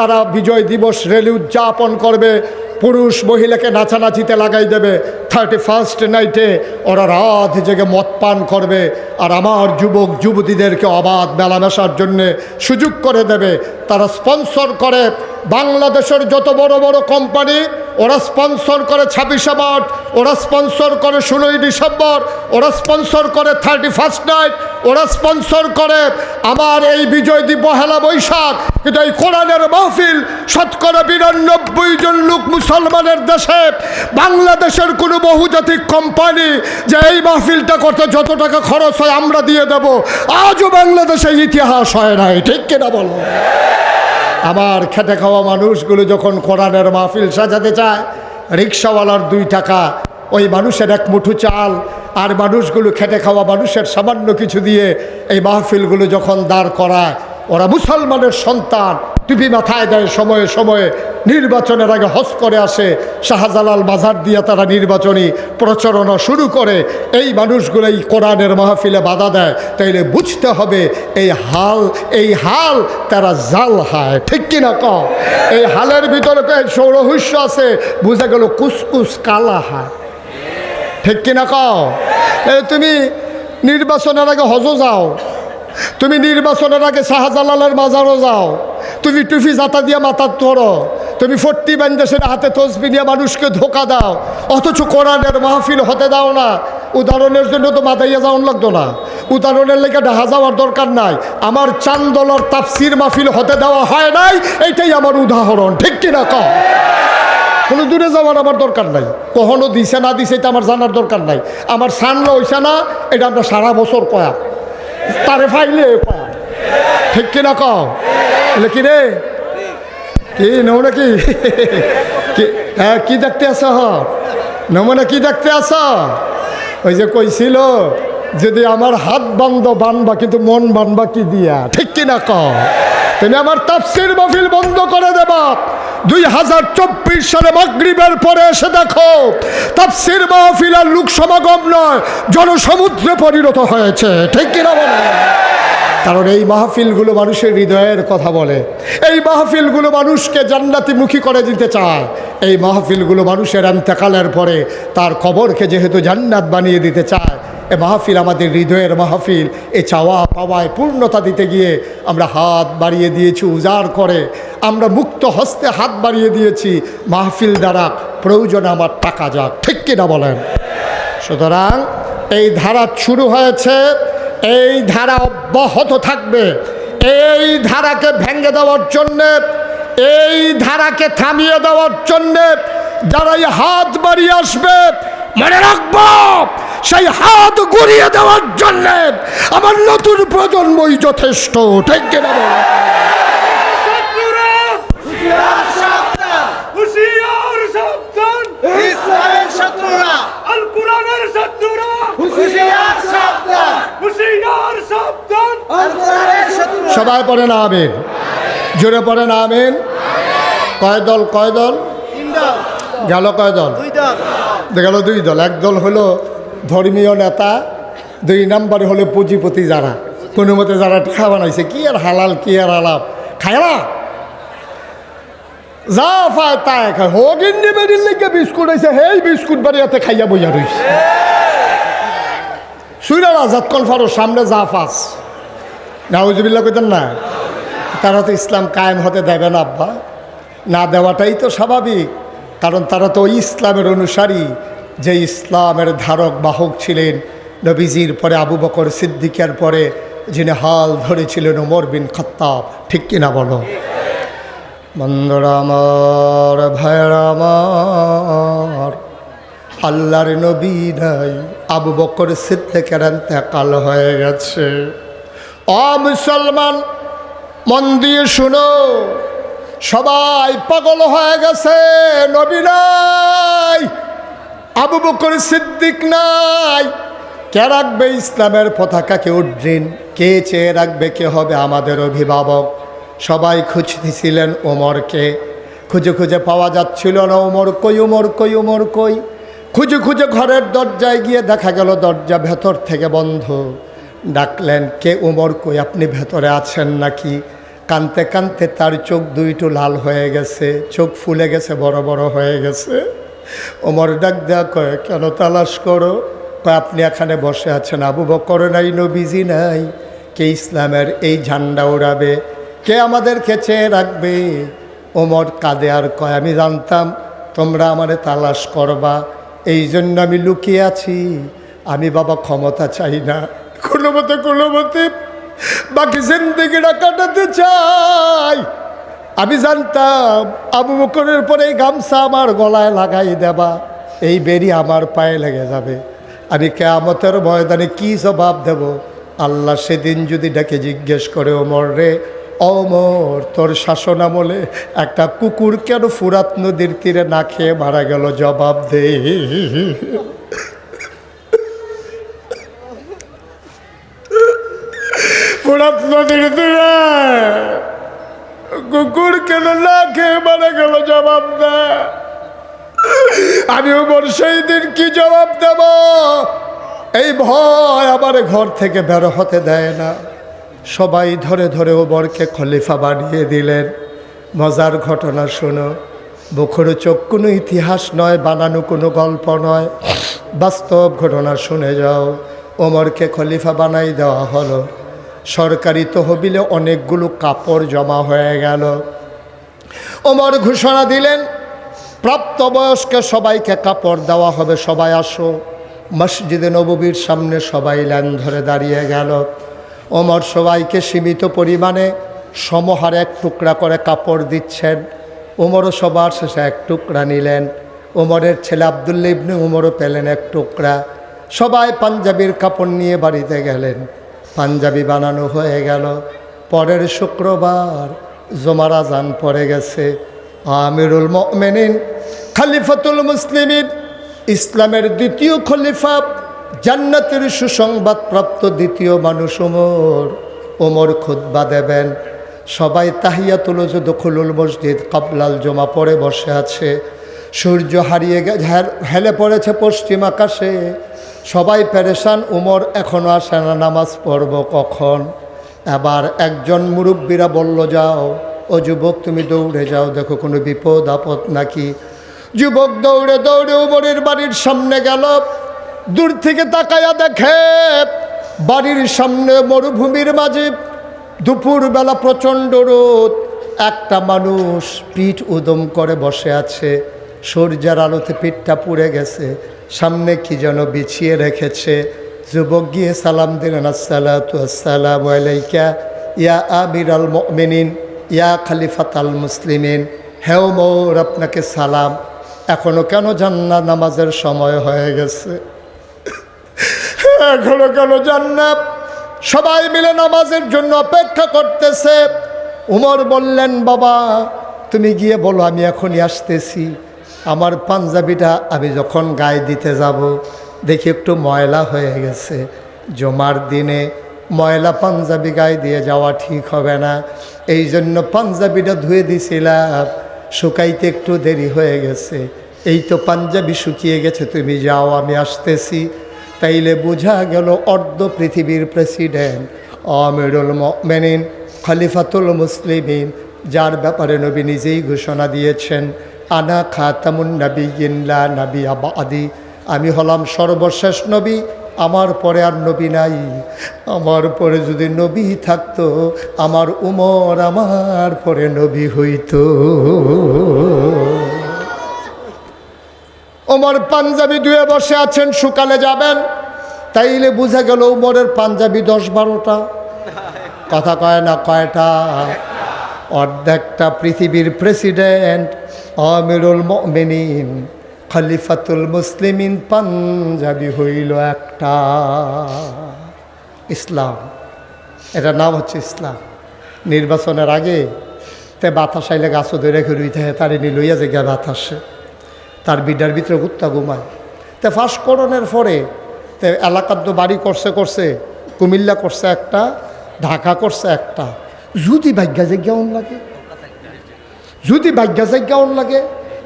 তারা বিজয় দিবস রেলি উদযাপন করবে। পুরুষ মহিলাকে নাচানাচিতে লাগাই দেবে। থার্টি ফার্স্ট নাইটে ওরা রাত জেগে মদ পান করবে। আর আমার যুবক, যুবতীদেরকে অবাধ মেলামেশার জন্যে সুযোগ করে দেবে। তারা স্পন্সর করে। বাংলাদেশের যত বড় বড় কোম্পানি ওরা স্পন্সর করে ছাব্বিশে মার্চ ওরা স্পন্সর করে ষোলোই ডিসেম্বর, ওরা স্পন্সর করে থার্টি ফার্স্ট নাইট, ওরা স্পন্সর করে আমার এই বিজয় দিবস পহেলা বৈশাখ। কিন্তু এই কোরআনের মাহফিল শতকরা বিরানব্বই জন লোক মুসলমানের দেশে, বাংলাদেশের কোনো বহুজাতিক কোম্পানি যে এই মাহফিলটা করতে যত টাকা খরচ হয় আমরা দিয়ে দেব। আজও বাংলাদেশে ইতিহাস হয় নাই, ঠিক কিনা বলো? আমার খেটে খাওয়া মানুষগুলো যখন কোরআনের মাহফিল সাজাতে চায়, রিক্সাওয়ালার দুই টাকা, ওই মানুষের এক মুঠু চাল, আর মানুষগুলো খেটে খাওয়া মানুষের সামান্য কিছু দিয়ে এই মাহফিলগুলো যখন দাঁড় করায়, ওরা মুসলমানের সন্তান। টুপি মাথায় দেয়, সময়ে সময়ে নির্বাচনের আগে হজ করে আসে, শাহজালাল বাজার দিয়ে তারা নির্বাচনী প্রচারণা শুরু করে। এই মানুষগুলো এই কোরআনের মাহফিলে বাধা দেয়। তাইলে বুঝতে হবে এই হাল এই হাল তারা জাল হায়। ঠিক কিনা ক এই হালের ভিতরে সৌরহস্য আছে, বুঝে গেল কুসকুস কালা হায়। ঠিক কিনা ক তুমি নির্বাচনের আগে হজও যাও। তুমি নির্বাচনের আগে শাহজালালের মাজারও যাও। তুমি টুফি জাতা দিয়ে মাথার ধরো। তুমি ফর্টি বান্দেশের হাতে তসবি নিয়ে মানুষকে ধোকা দাও। অথচ কোরআনের মাহফিল হতে দাও না। উদাহরণের জন্য তো মাথাইয়া যাওয়ান লাগতো না। উদাহরণের লেগে ঢাহা যাওয়ার দরকার নাই। আমার চান্দলার তাফসির মাহফিল হতে দেওয়া হয় নাই। এইটাই আমার উদাহরণ। ঠিক কিনা কম কোনো দূরে যাওয়ার আমার দরকার নাই। কখনো দিছে না দিছে, এটা আমার জানার দরকার নাই। আমার সানলো হইছে না, এটা আমরা সারা বছর কয়া। তারে ফাইলে কয়া। ঠিক কিনা কও? কি রে? কি নমো নাকি কি- হ্যাঁ কি দেখতে আস নমুনা কি দেখতে আস ওই যে কইছিল, যদি আমার হাত বান্ধ বানবা, কিন্তু মন বানবা কি দিয়া? ঠিক কিনা কও? তুমি আমার তাফসির মাহফিল বন্ধ করে দেবা দুই হাজার চব্বিশ সালে মাগরিবের পরে এসে দেখো, তাফসির মাহফিল আর লোক সমাগম নয়, জনসমুদ্রে পরিণত হয়েছে। ঠিক কিনা বলে? কারণ এই মাহফিলগুলো মানুষের হৃদয়ের কথা বলে। এই মাহফিলগুলো মানুষকে জান্নাতিমুখী করে দিতে চায়। এই মাহফিলগুলো মানুষের এন্তেকালের পরে তার কবরকে যেহেতু জান্নাত বানিয়ে দিতে চায় এ মাহফিল আমাদের হৃদয়ের মাহফিল। এ চাওয়া পাওয়ায় পূর্ণতা দিতে গিয়ে আমরা হাত বাড়িয়ে দিয়েছি, উজাড় করে। আমরা মুক্ত হস্তে হাত বাড়িয়ে দিয়েছি। মাহফিল দ্বারা প্রয়োজনে আমার টাকা যাক ঠিক কিনা বলেন? সুতরাং এই ধারা শুরু হয়েছে, এই ধারা অব্যাহত থাকবে। এই ধারাকে ভেঙে দেওয়ার জন্যে, এই ধারাকে থামিয়ে দেওয়ার জন্যে যারা হাত বাড়িয়ে আসবে, মনে রাখব! সেই হাত গড়িয়ে দেওয়ার জন্য আমার নতুন প্রজন্মই যথেষ্ট ঠিক কিনা সবাই পড়ে না আমেন। জোরে পড়ে না আমেন। কয় দল কয় দল? গেল কয় দল। গেল দুই দল। এক দল হলো ধর্মীয় নেতা, দুই নাম্বার হলো পুঁজিপতি যারা। কোনো মতে যারা টাকা বানাইছে, কি আর হালাল, কি আর আলাপ? খায় না যা পায় তাই খায়। হগিন নিবেদিন লিখে বিস্কুট হয়েছে হেই বিস্কুট বাড়িয়াতে খাইয়া বইয়া রইছে। সুইরা আজাদ কনফারোর সামনে যা ফাস নাউজুবিল্লা কইতেন না, তারা তো ইসলাম কায়েম হতে দেবে না, আব্বা। না দেওয়াটাই তো স্বাভাবিক, কারণ তারা তো ইসলামের অনুসারী। যে ইসলামের ধারক বাহক ছিলেন, নবীজির পরে আবু বকর সিদ্দিকের পরে যিনি হাল ধরেছিলেন ওমর বিন খত্তাব। ঠিক কিনা বলো? ভাইয়েরা আমার, আল্লাহর নবী নাই। আবু বকর সিদ্দিকের কাল হয়ে গেছে। অ মুসলমান, মন দিয়ে শুনো, সবাই পাগল হয়ে গেছে, নবী নাই। আবু বকর সিদ্দিক নাই। কে রাখবে ইসলামের পতাকাকে উড্রিন? কে চেয়ে রাখবে? কে হবে আমাদের অভিভাবক? সবাই খুঁজতেছিলেন ওমরকে। খুঁজে খুঁজে পাওয়া যাচ্ছিল না ওমর কই ওমর কই ওমর কই? খুঁজে খুঁজে ঘরের দরজায় গিয়ে দেখা গেল দরজা ভেতর থেকে বন্ধ। ডাকলেন, কে ওমর কই, আপনি ভেতরে আছেন নাকি? কানতে কানতে তার চোখ দুইটু লাল হয়ে গেছে, চোখ ফুলে গেছে, বড় বড় হয়ে গেছে। ওমর ডাক দেয়া কয়, কেন তালাশ করো? আপনি এখানে বসে আছেন। আবু বকর নাই, নবীজি নাই। কে ইসলামের এই ঝান্ডা উড়াবে? কে আমাদেরকে চেয়ে রাখবে? ওমর কাঁদে আর কয়, আমি জানতাম তোমরা আমারে তালাশ করবা। এই জন্য আমি লুকিয়ে আছি। আমি বাবা ক্ষমতা চাই না। কোনো মতে কোনো মতে বাকি জিন্দিগিটা কাটাতে চাই। আমি জানতাম আবু বকরের পরে গামছা আমার গলায় লাগাই দেবা, এই বেরি আমার পায়ে লেগে যাবে। আমি কেয়ামতের ময়দানে কি জবাব দেব? আল্লাহ সেদিন যদি ডেকে জিজ্ঞেস করে, ওমর রে অমর তোর শাসন আমলে একটা কুকুর কেন ফুরাত নদীর তীরে না খেয়ে মারা গেল? জবাব দে। ফুরাত নদীর তীরে! কুকুর কেন না খেয়ে মারা গেল জবাব দে। আমি ওমর সেই দিন কি জবাব দেব? এই ভয় আমার ঘর থেকে বের হতে দেয় না। সবাই ধরে ধরে ওমরকে খলিফা বানিয়ে দিলেন। মজার ঘটনা শোনো, বখরো চোখ কোনো ইতিহাস নয়, বানানো কোনো গল্প নয়। বাস্তব ঘটনা শুনে যাও, ওমরকে খলিফা বানাই দেওয়া হলো। সরকারি তহবিলে অনেকগুলো কাপড় জমা হয়ে গেল। ওমর ঘোষণা দিলেন, প্রাপ্তবয়স্ক সবাইকে কাপড় দেওয়া হবে, সবাই আসো। মসজিদে নববীর সামনে সবাই লাইন ধরে দাঁড়িয়ে গেল। ওমর সবাইকে সীমিত পরিমাণে সমহারে এক টুকরা করে কাপড় দিচ্ছেন। ওমরও সবার শেষে এক টুকরা নিলেন। ওমরের ছেলে আবদুল্লা ইবনে উমরও পেলেন এক টুকরা। সবাই পাঞ্জাবির কাপড় নিয়ে বাড়িতে গেলেন। পাঞ্জাবি বানানো হয়ে গেল। পরের শুক্রবার জমার আজান পড়ে গেছে। আমিরুল মেনিন খালিফাতুল মুসলিমিন, ইসলামের দ্বিতীয় খলিফা, জান্নাতের সুসংবাদপ্রাপ্ত দ্বিতীয় মানুষ ওমর ওমর খুদ্া দেবেন। সবাই তাহিয়া তাহিয়াতুল দখলুল মসজিদ কাবলাল জমা পড়ে বসে আছে। সূর্য হারিয়ে হেলে পড়েছে পশ্চিম আকাশে। সবাই পেরেশান, উমর এখনও আসে না নামাজ পড়ব কখন? এবার একজন মুরব্বীরা বলল, যাও, ও যুবক, তুমি দৌড়ে যাও, দেখো কোনো বিপদ, আপদ নাকি? যুবক দৌড়ে দৌড়ে উমরের বাড়ির সামনে গেল। দূর থেকে তাকায়া দেখে, বাড়ির সামনে মরুভূমির মাঝে দুপুরবেলা প্রচণ্ড রোদ। একটা মানুষ পিঠ উদম করে বসে আছে। সূর্যের আলোতে পিঠটা পুড়ে গেছে। সামনে কি যেন বিছিয়ে রেখেছে। যুবক গিয়ে সালাম দিলেন আসসালাম আলাইকা, ইয়া আমির আল মিনিন ইয়া খালিফাত আল মুসলিমিন। হেও মৌর, আপনাকে সালাম। এখনও কেন জান্না নামাজের সময় হয়ে গেছে? এখনও কেন জান্নাত? সবাই মিলে নামাজের জন্য অপেক্ষা করতেছে। উমর বললেন, বাবা, তুমি গিয়ে বলো, আমি এখনই আসতেছি। আমার পাঞ্জাবিটা আমি যখন গায়ে দিতে যাব, দেখি একটু ময়লা হয়ে গেছে। জমার দিনে ময়লা পাঞ্জাবি গায়ে দিয়ে যাওয়া ঠিক হবে না। এই জন্য পাঞ্জাবিটা ধুয়ে দিছিলাম, শুকাইতে একটু দেরি হয়ে গেছে। এই তো পাঞ্জাবি শুকিয়ে গেছে, তুমি যাও, আমি আসতেছি। তাইলে বোঝা গেল অর্ধ পৃথিবীর প্রেসিডেন্ট আমিরুল মেনিন খলিফাতুল মুসলিমিন, যার ব্যাপারে নবী নিজেই ঘোষণা দিয়েছেন। আনা খাতামুন নবী ইল্লা নবী আবাদি আমি হলাম সর্বশেষ নবী, আমার পরে আর নবী নাই। আমার পরে যদি নবী থাকতো, আমার উমর আমার পরে নবী হইতো। ওমর পাঞ্জাবি ধুয়ে বসে আছেন সকালে যাবেন। তাইলে বুঝা গেল উমরের পাঞ্জাবি দশ বারোটা। কথা কয় না কয়টা? অর্ধেকটা পৃথিবীর প্রেসিডেন্ট আমিরুল মিনিন খলিফাতুল মুসলিমিন পাঞ্জাবি হইল একটা। ইসলাম, এটার নাম হচ্ছে ইসলাম। নির্বাচনের আগে তে বাতাস আইলে গাছও ধরে রেখে রুইতে তারে নি লইয়া যে গিয়া বাতাসে। তার বিডার ভিতরে কুত্তা ঘুমায়। তে ফাঁস করণের পরে তে এলাকার তো বাড়ি করছে করছে, কুমিল্লা করছে একটা, ঢাকা করছে একটা। যদি ভাগ্যা জায়গাও লাগে। যদি ভাগ্যা জায়গাও লাগে,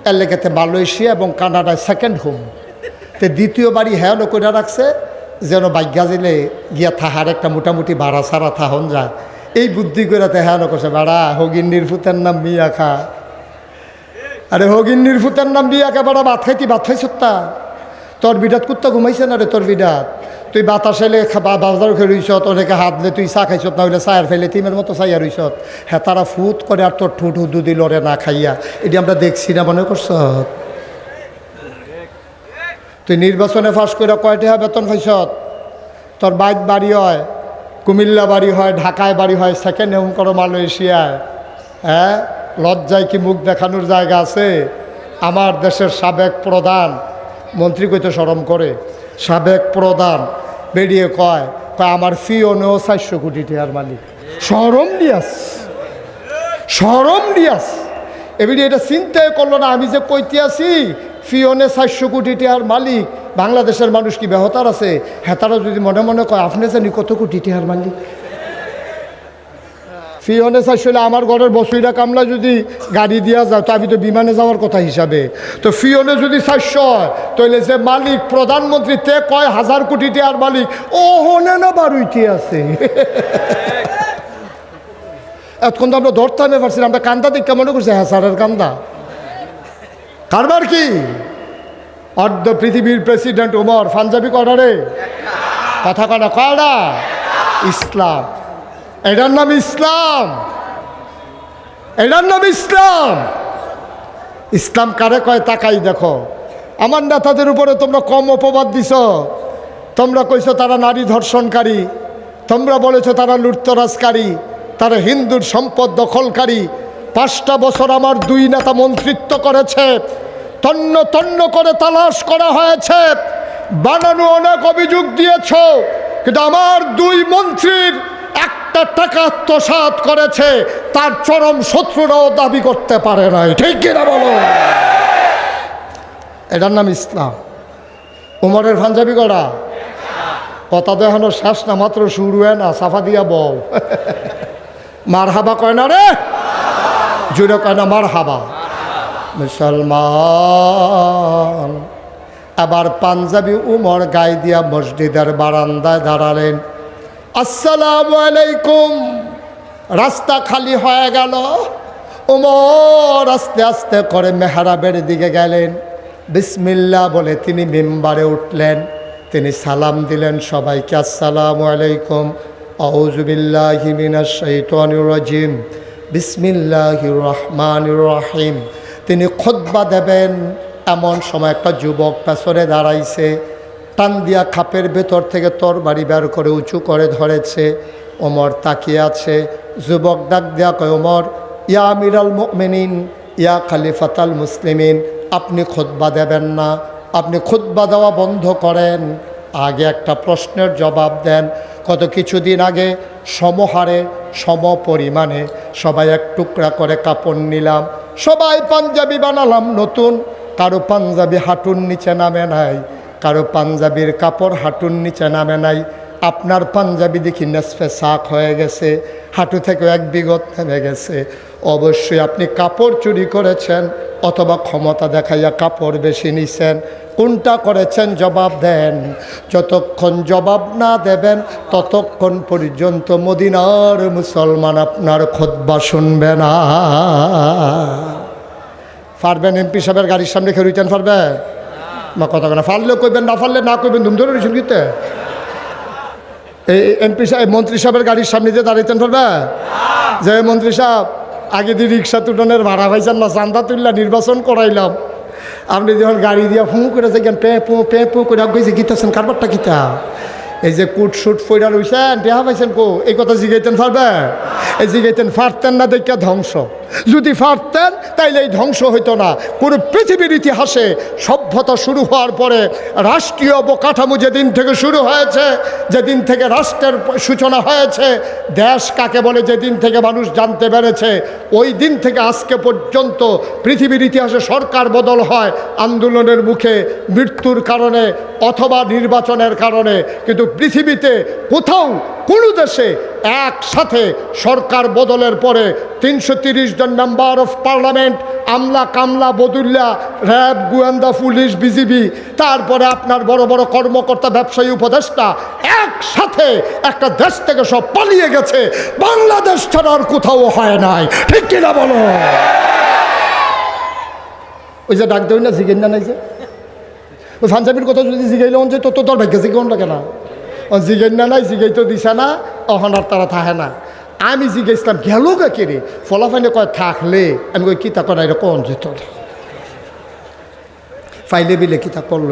এর লেগেতে মালয়েশিয়া এবং কানাডায় সেকেন্ড হোম তে দ্বিতীয় বাড়ি হ্যাঁ করে রাখছে, যেন ভাগ্যা দিলে গিয়া থাহার একটা মোটামুটি ভাড়া সারা থাহন যায়। এই বুদ্ধি করে তে হ্যাঁ কষে বেড়া হগিন্নির ফুতের নাম মিয়া খা। আরে হগিন্নির ফুতের নাম মিয়া খা, বেড়া ভাত খাইতি ভাত খাইছ তোর বিরাট কুত্তা ঘুমাইছে না রে, তোর বিরাট তুই বাতাস এলে বাজার খেয়ে রইছ তোদেরকে হাত দে তুই চা খাইছ না হইলে চায়ের ফেলে তিমের মতো চাইয়া রইছ হ্যাঁ তারা ফুট করে আর তোর ঠুট হুদু লড়ে না খাইয়া। এটি আমরা দেখছি না, মনে করছ তুই নির্বাচনে ফাঁস করে কয়টা বেতন পাইছ তোর বাইক বাড়ি হয়, কুমিল্লা বাড়ি হয়, ঢাকায় বাড়ি হয় সেকেন্ড হোম করো মালয়েশিয়ায়। হ্যাঁ লজ্জায় কি মুখ দেখানোর জায়গা আছে? আমার দেশের সাবেক প্রধান, মন্ত্রী কইতে সরম করে। সাবেক প্রধান বেরিয়ে কয় কয় আমার ফি নেও চারশো কোটি টাকার মালিক। সরম দিয়াস সরম দিয়াস। এবারে এটা চিন্তাই করল না, আমি যে কইতে আছি ফিওনে চারশো কোটি টাকার মালিক, বাংলাদেশের মানুষ কি বেহতার আছে? হেতারা যদি মনে মনে কয়, আপনি জানি কত কোটি টাকার মালিক? ফিওনে হলে আমার ঘরের বসুইরা কামলা যদি গাড়ি দিয়া যায়, তো আমি তো বিমানে যাওয়ার কথা হিসাবে। তো ফিওনে যদি হয়, তাহলে যে মালিক, প্রধানমন্ত্রী তে কয় হাজার কোটি টাকার মালিক ও হনে না বারুইতে আছে। এতক্ষণ তো আমরা ধরতে পারছি আমরা কান্দা দেখে মনে করছি হ্যাঁ স্যারের কান্দা। কারবার কি? অর্ধ পৃথিবীর প্রেসিডেন্ট উমর পাঞ্জাবি কটারে কথা কটা কয়টা ইসলাম। এটার নাম ইসলাম। এটার নাম ইসলাম। ইসলাম কারে কয় তাকাই দেখো। আমার নেতাদের উপরে তোমরা কম অপবাদ দিছ। তোমরা কইছো তারা নারী ধর্ষণকারী। তোমরা বলেছ তারা লুটতরাজকারী। তারা হিন্দুর সম্পদ দখলকারী। পাঁচটা বছর আমার দুই নেতা মন্ত্রিত্ব করেছে। তন্ন তন্ন করে তালাশ করা হয়েছে। বানানো অনেক অভিযোগ দিয়েছ। কিন্তু আমার দুই মন্ত্রীর একটা টাকা আত্মসাৎ করেছে, তার চরম শত্রুরাও দাবি করতে পারে নাই। ঠিক কিনা বলো? এটার নাম ইসলাম। উমরের পাঞ্জাবি করা কথা দেখানো শেষ না, মাত্র শুরু হয় না, সাফা দিয়া বউ মার হাবা কয় না রে? জুড়ে কয় না মার হাবা মুসলমান। আবার পাঞ্জাবি উমর গায়ে দিয়া মসজিদের বারান্দায় দাঁড়ালেন। আসসালামু আলাইকুম। রাস্তা খালি হয়ে গেল। উমর আস্তে আস্তে করে মেহরাবের দিকে গেলেন। বিসমিল্লা বলে তিনি মেম্বারে উঠলেন। তিনি সালাম দিলেন সবাইকে, আসসালামু আলাইকুম। আউজুবিল্লাহি মিনাশ শাইতানির রাজিম। বিসমিল্লাহির রহমানির রহিম। তিনি খোদবা দেবেন। এমন সময় একটা যুবক পেছনে দাঁড়াইছে। টান দিয়া খাপের ভেতর থেকে তোর বাড়ি বের করে উঁচু করে ধরেছে। ওমর তাকিয়ে আছে। যুবক ডাক দেয়া কয়, ওমর, ইয়া আমিরাল মুমিনিন, ইয়া খালিফাতাল মুসলিমিন, আপনি খোদবা দেবেন না, আপনি খুতবা দেওয়া বন্ধ করেন। আগে একটা প্রশ্নের জবাব দেন। কত কিছুদিন আগে সমহারে, সম পরিমাণে সবাই এক টুকরা করে কাপড় নিলাম। সবাই পাঞ্জাবি বানালাম নতুন, কারও পাঞ্জাবি হাঁটুর নিচে নামে নাই। কারও পাঞ্জাবির কাপড় হাঁটুর নিচে নামে নাই। আপনার পাঞ্জাবি দেখি নেসফে শাক হয়ে গেছে, হাঁটু থেকে এক বিগত নেমে গেছে। অবশ্যই আপনি কাপড় চুরি করেছেন অথবা ক্ষমতা দেখাইয়া কাপড় বেশি নিছেন। কোনটা করেছেন জবাব দেন। যতক্ষণ জবাব না দেবেন, ততক্ষণ পর্যন্ত মদিনার মুসলমান আপনার খোদবা শুনবে না। পারবেন এমপি সাহেবের গাড়ির সামনে খেয়ে রইতেন, পারবেন? না, কথা না। ফারলেও কইবেন, না ফারলে না কইবেন ধুম ধরে রয়েছেন কিতে? এই এমপি সাহেব মন্ত্রী সাহেবের গাড়ির সামনে দিয়ে দাঁড়াইতেন পারবে যে মন্ত্রী সাহেব, আগে দিয়ে রিক্সা তুলনের ভাড়া পাইছেন না, চান্দা তুললা নির্বাচন করাইলাম। আপনি যখন গাড়ি দিয়ে ফু করে দেখেন পে পু পে পু করে গেছে গীতাছেন, কারবারটা গীতা এই যে কুট শুট ফইরা রইছেন টেহা পাইছেন কো? এই কথা জিগাইতেন পারবে এই জিগাইতেন ফারতেন না দেখা ধ্বংস। যদি ফারতেন তাইলে এই ধ্বংস হইতো না। পুরো পৃথিবীর ইতিহাসে সভ্যতা শুরু হওয়ার পরে রাষ্ট্রীয় অবকাঠামো যেদিন থেকে শুরু হয়েছে, যেদিন থেকে রাষ্ট্রের সূচনা হয়েছে, দেশ কাকে বলে যেদিন থেকে মানুষ জানতে পেরেছে, ওই দিন থেকে আজকে পর্যন্ত পৃথিবীর ইতিহাসে সরকার বদল হয় আন্দোলনের মুখে, মৃত্যুর কারণে অথবা নির্বাচনের কারণে। কিন্তু পৃথিবীতে কোথাও কোনো দেশে একসাথে সরকার বদলের পরে তিনশো তিরিশ জন মেম্বার অফ পার্লামেন্ট আমলা কামলা বদুল্লা র্যাব গোয়েন্দা, পুলিশ বিজিবি তারপরে আপনার বড় বড় কর্মকর্তা, ব্যবসায়ী, উপদেষ্টা, একসাথে একটা দেশ থেকে সব পালিয়ে গেছে। বাংলাদেশ ছাড়া আর কোথাও হয় নাই। ঠিক কিনা বলো? ওই যে ডাক দেয় না, জিগেন না নাই যে? ওই পাঞ্জাবির কথা যদি জিগাইলে যে তো তোর ভাগ্য লাগে না ও জিগাই না নাই জিগাই তো দিছে না, অহন আর তারা থাহে না। আমি জিগাইছিলাম গেল গা কেরে ফলাফাইনে কয়, থাকলে। আমি কই কিতা করা এটা কোন যেত ফাইলে বিলে কিতা করল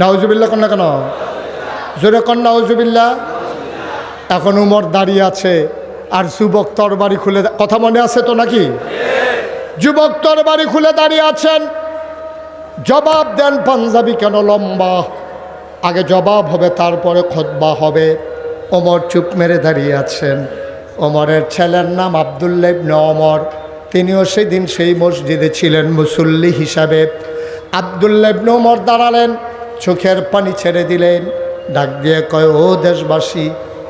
নাউজুবিল্লা কন না কেন? জোরে কন নাউজুবিল্লা এখন উমর দাঁড়িয়ে আছে। আর যুবক তরবারি খুলে কথা মনে আছে তো নাকি? যুবক তরবারি খুলে দাঁড়িয়ে আছেন। জবাব দেন পাঞ্জাবি কেন লম্বা? আগে জবাব হবে, তারপরে খোদবা হবে। ওমর চুপ মেরে দাঁড়িয়ে আছেন। ওমরের ছেলের নাম আবদুল্লা ইবনে ওমর। তিনিও সেই দিন সেই মসজিদে ছিলেন মুসল্লি হিসাবে। আবদুল্লা ইবনে ওমর দাঁড়ালেন, চোখের পানি ছেড়ে দিলেন। ডাক দিয়ে কয়, ও দেশবাসী,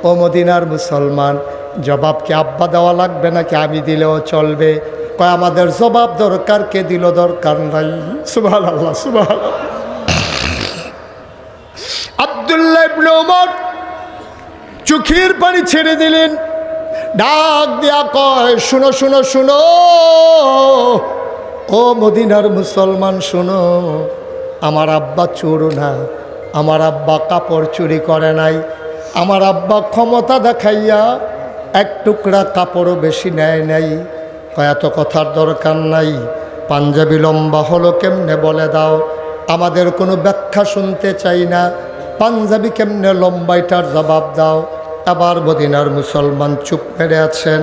ও মদিনার মুসলমান জবাবকে আব্বা দেওয়া লাগবে নাকি আমি দিলেও চলবে? কয়, আমাদের জবাব দরকার, কে দিল দরকার নাই? সুবাহ আল্লাহ সুবাহ আবদুল্লাহ চোখের পানি ছেড়ে দিলেন। ডাক দিয়া কয়, শুনো শুনো শুনো। ও মদিনার মুসলমান, শুনো। আমার আব্বা চোর না, আমার আব্বা কাপড় চুরি করে নাই। আমার আব্বা ক্ষমতা দেখাইয়া এক টুকরা কাপড়ও বেশি নেয় নাই। এত কথার দরকার নাই। পাঞ্জাবি লম্বা হলো কেমনে বলে দাও? আমাদের কোনো ব্যাখ্যা শুনতে চাই না। পাঞ্জাবি কেমনে লম্বাইটার জবাব দাও? আবার মদিনার মুসলমান চুপ মেরে আছেন।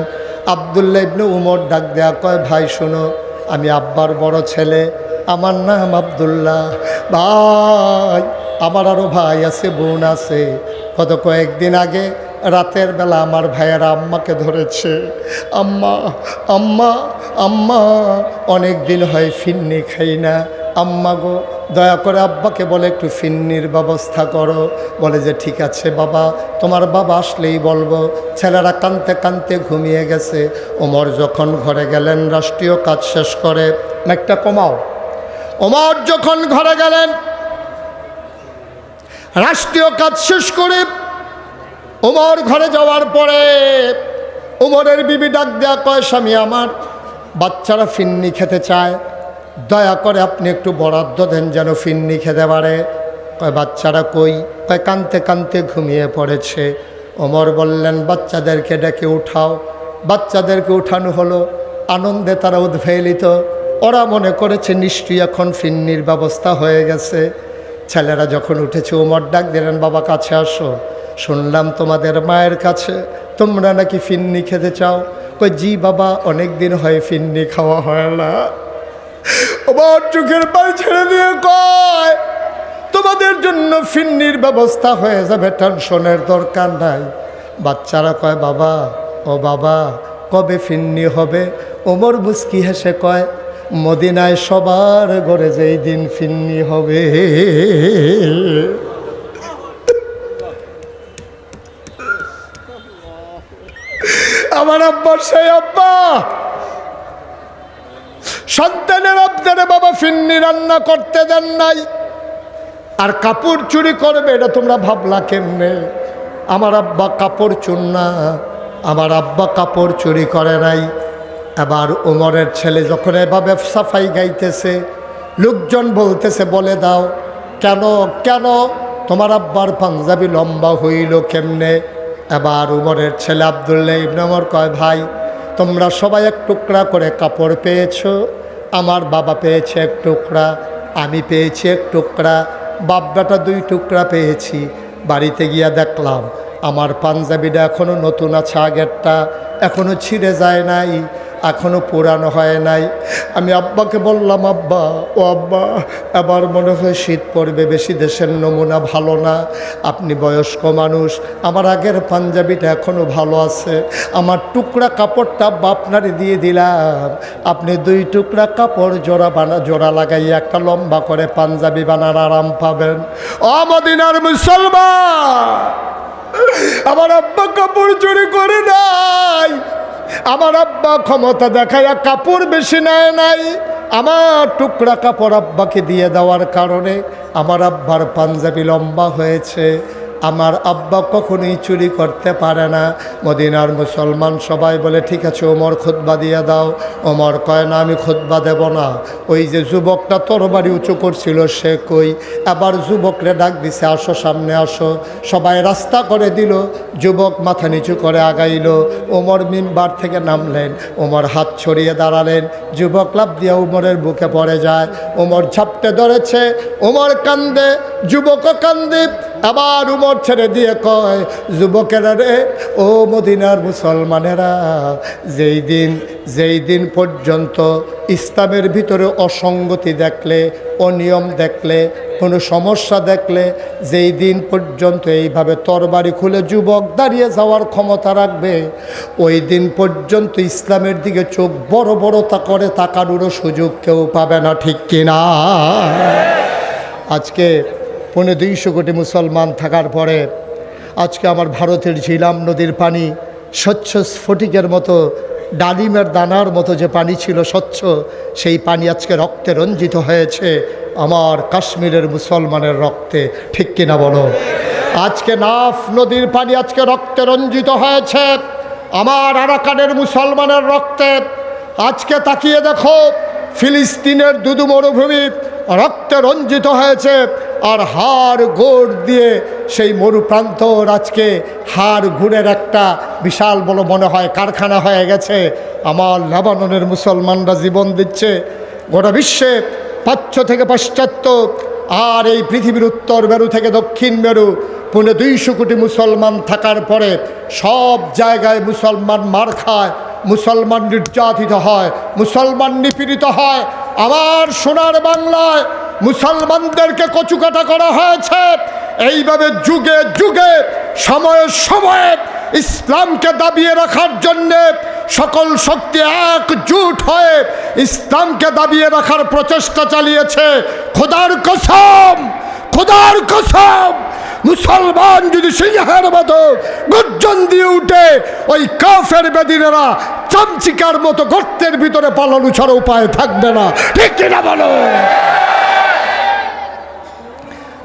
আবদুল্লা ইবনে উমর ডাক দেয়া কয়, ভাই, শোনো, আমি আব্বার বড় ছেলে। আমার নাম আবদুল্লাহ। ভাই, আমার আরও ভাই আছে, বোন আছে। গত কয়েকদিন আগে রাতের বেলা আমার ভাইয়েরা আম্মাকে ধরেছে। আম্মা আম্মা আম্মা, অনেক দিন হয় ফিন্নি খাই না। আম্মা গো, দয়া করে আব্বাকে বলে একটু ফিন্নির ব্যবস্থা করো। বলে যে, ঠিক আছে বাবা, তোমার বাবা আসলেই বলব। ছেলেরা কানতে কানতে ঘুমিয়ে গেছে। ওমর যখন ঘরে গেলেন, রাষ্ট্রীয় কাজ শেষ করে একটা কমাও। ওমর যখন ঘরে গেলেন, রাষ্ট্রীয় কাজ শেষ করে, ওমর ঘরে যাওয়ার পরে, ওমরের বিবি ডাক দেয়া কয়, স্বামী আমার, বাচ্চারা ফিন্নি খেতে চায়। দয়া করে আপনি একটু বরাদ্দ দেন যেন ফিন্নি খেতে পারে। কয়, বাচ্চারা কই? কয়, কানতে কানতে ঘুমিয়ে পড়েছে। ওমর বললেন, বাচ্চাদেরকে ডেকে উঠাও। বাচ্চাদেরকে উঠানো হলো। আনন্দে তারা উদ্ভেলিত ওরা মনে করেছে, নিশ্চয়ই এখন ফিন্নির ব্যবস্থা হয়ে গেছে। ছেলেরা যখন উঠেছে, ওমর ডাক দিলেন, বাবা, কাছে আসো। শুনলাম তোমাদের মায়ের কাছে। তোমরা নাকি ফিন্নি খেতে চাও? কই জি বাবা অনেক দিন হয় ফিন্নি খাওয়া হয় না। আমার চোখের পানি ছেড়ে দিয়ে কয়, তোমাদের জন্য ফিন্নির ব্যবস্থা হয়ে যাবে, টেনশনের দরকার নাই। বাচ্চারা কয়, বাবা, ও বাবা, কবে ফিন্নি হবে? ওমর মুস্কি হেসে কয়, মদিনায় সবার ঘরে যেই দিন ফিন্নি হবে। আমার আব্বার সেই আব্বা সন্তানের আপনারে বাবা ফিন্নি রান্না করতে দেন নাই। আর কাপড় চুরি করবে, এটা তোমরা ভাবলা কেমনে? আমার আব্বা কাপড় চুর না, আমার আব্বা কাপড় চুরি করে নাই। এবার ওমরের ছেলে যখন এভাবে সাফাই গাইতেছে, লোকজন বলতেছে, বলে দাও, কেন কেন? তোমার আব্বার পাঞ্জাবি লম্বা হইল কেমনে? এবার উমরের ছেলে আবদুল্লাহ ইবনে ওমর কয়, ভাই, তোমরা সবাই এক টুকরা করে কাপড় পেয়েছ আমার বাবা পেয়েছে এক টুকরা, আমি পেয়েছি এক টুকরা বাবাটা দুই টুকরা পেয়েছি। বাড়িতে গিয়া দেখলাম, আমার পাঞ্জাবিটা এখনও নতুন আছে আগেরটা এখনও ছিঁড়ে যায় নাই। এখনও পুরানো হয় নাই। আমি আব্বাকে বললাম, আব্বা, ও আব্বা এবার মনে হয় শীত পড়বে বেশি, দেশের নমুনা ভালো না। আপনি বয়স্ক মানুষ, আমার আগের পাঞ্জাবিটা এখনও ভালো আছে। আমার টুকরা কাপড়টা আব্বা আপনারে দিয়ে দিলাম। আপনি দুই টুকরা কাপড় জোড়া বানা, জোড়া লাগাইয়া একটা লম্বা করে পাঞ্জাবি বানার আরাম পাবেন। অমদিনার মুসলমান, আমার আব্বা কাপড় চুরি করে নাই। আমার আব্বা ক্ষমতা দেখায় কাপড় বেশি নেয় নাই। আমার টুকরা কাপড় আব্বাকে দিয়ে দেওয়ার কারণে আমার আব্বার পাঞ্জাবি লম্বা হয়েছে। আমার আব্বা কখনোই চুরি করতে পারে না। মদিনার মুসলমান সবাই বলে, ঠিক আছে, ওমর খুতবা দিয়ে দাও। ওমর কয়, না, আমি খুতবা দেব না। ওই যে যুবকটা তরবারি উঁচু করছিল, সে কই আবার যুবকরে ডাক দিছে, আসো, সামনে আসো। সবাই রাস্তা করে দিল, যুবক মাথা নিচু করে আগাইল। ওমর মিম্বার থেকে নামলেন, ওমর হাত ছড়িয়ে দাঁড়ালেন। যুবক লাভ দিয়ে ওমরের বুকে পড়ে যায়। ওমর ঝাপটে ধরেছে, ওমর কান্দে যুবক কান্দে। আবার উমর ছেড়ে দিয়ে কয়, যুবকেরা রে, ও মদিনার মুসলমানেরা, যেই দিন যেই দিন পর্যন্ত ইসলামের ভিতরে অসঙ্গতি দেখলে, অনিয়ম দেখলে, কোনো সমস্যা দেখলে, যেই দিন পর্যন্ত এইভাবে তরবারি খুলে যুবক দাঁড়িয়ে যাওয়ার ক্ষমতা রাখবে, ওই দিন পর্যন্ত ইসলামের দিকে চোখ বড় বড় তা করে তাকানোরও সুযোগ কেউ পাবে না, ঠিক কিনা? আজকে পৌনে দুইশো কোটি মুসলমান থাকার পরে আজকে আমার ভারতের ঝিলাম নদীর পানি স্বচ্ছ স্ফটিকের মতো, ডালিমের দানার মতো যে পানি ছিল স্বচ্ছ, সেই পানি আজকে রক্তে রঞ্জিত হয়েছে আমার কাশ্মীরের মুসলমানের রক্তে। ঠিক কিনা বলো? আজকে নাফ নদীর পানি আজকে রক্তে রঞ্জিত হয়েছে আমার আরাকানের মুসলমানের রক্তে। আজকে তাকিয়ে দেখো, ফিলিস্তিনের দুদু মরুভূমি রক্তে রঞ্জিত হয়েছে আর হাড় গোড় দিয়ে সেই মরুপ্রান্তর আজকে হাড় গুড়ের একটা বিশাল বড় মনে হয় কারখানা হয়ে গেছে। আমার লেবাননের মুসলমানরা জীবন দিচ্ছে। গোটা বিশ্বে পাচ্য থেকে পাশ্চাত্য আর এই পৃথিবীর উত্তর মেরু থেকে দক্ষিণ মেরু, পুনে দুইশো কোটি মুসলমান থাকার পরে সব জায়গায় মুসলমান মার খায়, মুসলমান নির্যাতিত হয়, মুসলমান নিপীড়িত হয় আমার সোনার বাংলায় মুসলমানদেরকে কচুকাটা করা হয়েছে। এইভাবে যুগে যুগে, সময়ে সময়ে ইসলামকে দাবিয়ে রাখার জন্যে সকল শক্তি একজুট হয়ে ইসলামকে দাবিয়ে রাখার প্রচেষ্টা চালিয়েছে। খোদার কসম খোদার কসম মুসলমান যদি সিংহের মতো গর্জন দিয়ে উঠে, ওই কাফের বেদিনেরা চামচিকার মতো গর্তের ভিতরে পালানো ছাড়া উপায় থাকবে না। ঠিক কিনা বলো?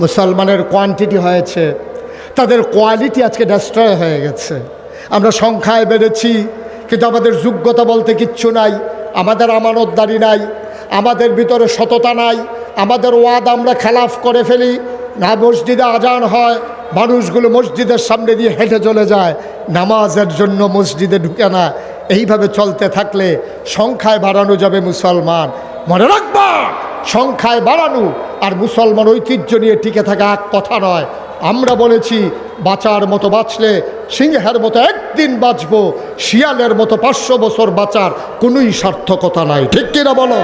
মুসলমানের কোয়ান্টিটি হয়েছে, তাদের কোয়ালিটি আজকে ডেস্ট্রয় হয়ে গেছে। আমরা সংখ্যায় বেড়েছি, কিন্তু আমাদের যোগ্যতা বলতে কিচ্ছু নাই, আমাদের আমানতদারি নাই, আমাদের ভিতরে সততা নাই, আমাদের ওয়াদ আমরা খেলাফ করে ফেলি না মসজিদে আজান হয়, মানুষগুলো মসজিদের সামনে দিয়ে হেঁটে চলে যায়। নামাজের জন্য মসজিদে ঢুকে না। এইভাবে চলতে থাকলে সংখ্যায় বাড়ানো যাবে মুসলমান। মনে রাখবা, সংখ্যায় বাড়ানো আর মুসলমান ঐতিহ্য নিয়ে টিকে থাকা এক কথা নয়। আমরা বলেছি, বাঁচার মতো বাঁচলে সিংহের মতো একদিন বাঁচবো, শিয়ালের মতো পাঁচশো বছর বাঁচার কোনোই সার্থকতা নাই। ঠিক কিনা বলো?